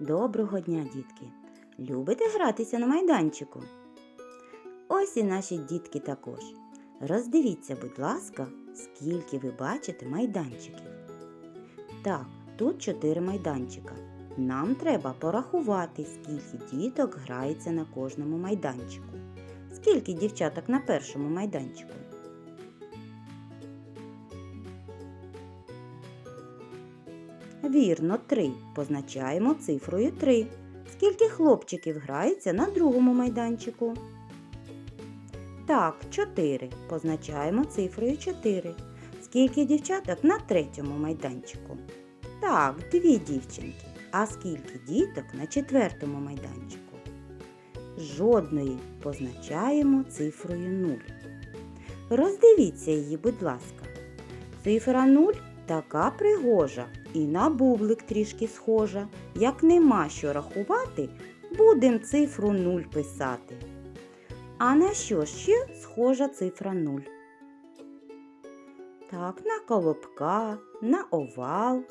Доброго дня, дітки! Любите гратися на майданчику? Ось і наші дітки також. Роздивіться, будь ласка, скільки ви бачите майданчиків. Так, тут чотири майданчика. Нам треба порахувати, скільки діток грається на кожному майданчику. Скільки дівчаток на першому майданчику? Вірно, три. Позначаємо цифрою три. Скільки хлопчиків грається на другому майданчику? Так, чотири. Позначаємо цифрою 4. Скільки дівчаток на третьому майданчику? Так, дві дівчинки. А скільки діток на четвертому майданчику? Жодної позначаємо цифрою 0. Роздивіться її, будь ласка. Цифра 0 така пригожа і на бублик трішки схожа. Як нема що рахувати, будем цифру 0 писати. А на що ще схожа цифра 0? Так, на колобка, на овал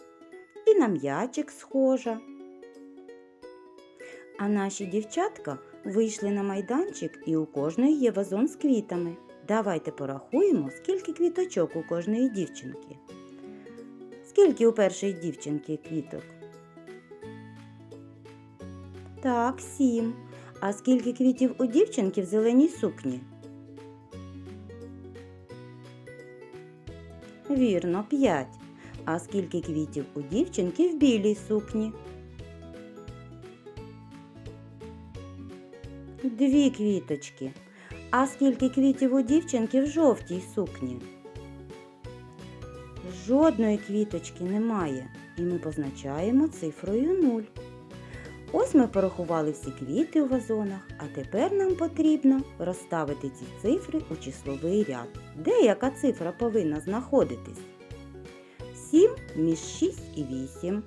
і на м'ячик схожа. А наші дівчатка вийшли на майданчик і у кожної є вазон з квітами. Давайте порахуємо, скільки квіточок у кожної дівчинки. Скільки у першої дівчинки квіток? Так, сім. А скільки квітів у дівчинки в зеленій сукні? Вірно, п'ять. А скільки квітів у дівчинки в білій сукні? Дві квіточки. А скільки квітів у дівчинки в жовтій сукні? Жодної квіточки немає, і ми позначаємо цифрою 0. Ось ми порахували всі квіти у вазонах, а тепер нам потрібно розставити ці цифри у числовий ряд. Де яка цифра повинна знаходитись? 7 між 6 і 8.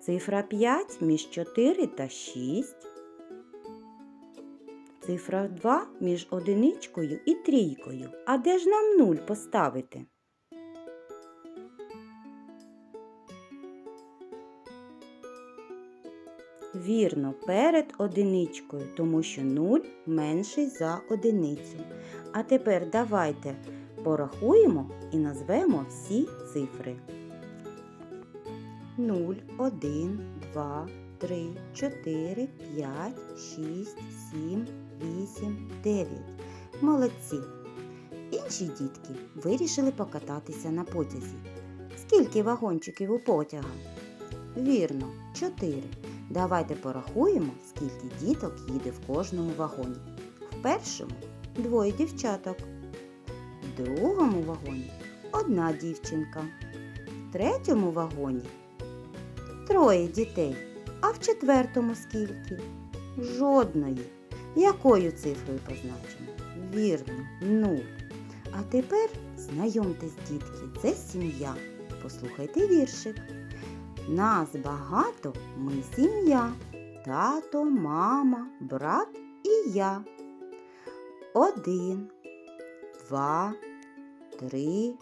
Цифра 5 між 4 та 6. Цифра 2 між одиничкою і трійкою. А де ж нам 0 поставити? Вірно, перед одиничкою, тому що 0 менший за одиницю. А тепер давайте порахуємо і назвемо всі цифри. 0, 1, 2, 3, 4, 5, 6, 7, 8, 9. Молодці! Інші дітки вирішили покататися на потязі. Скільки вагончиків у потяга? Вірно, 4. Давайте порахуємо, скільки діток їде в кожному вагоні. В першому двоє дівчаток. В другому вагоні одна дівчинка. В третьому вагоні троє дітей. А в четвертому скільки? Жодної. Якою цифрою позначено? Вірно, нуль. А тепер знайомтесь, дітки, це сім'я. Послухайте віршик. Нас багато, ми сім'я. Тато, мама, брат і я. Один, два, три,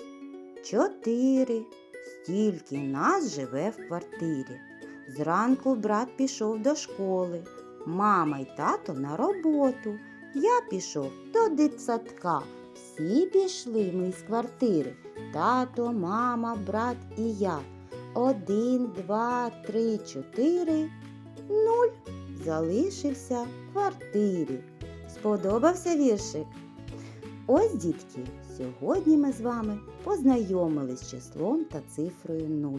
чотири. Стільки нас живе в квартирі. Зранку брат пішов до школи, мама й тато на роботу. Я пішов до дитсадка. Всі пішли ми з квартири. Тато, мама, брат і я. Один, два, три, чотири. Нуль залишився в квартирі. Сподобався віршик? Ось, дітки, сьогодні ми з вами познайомились з числом та цифрою 0.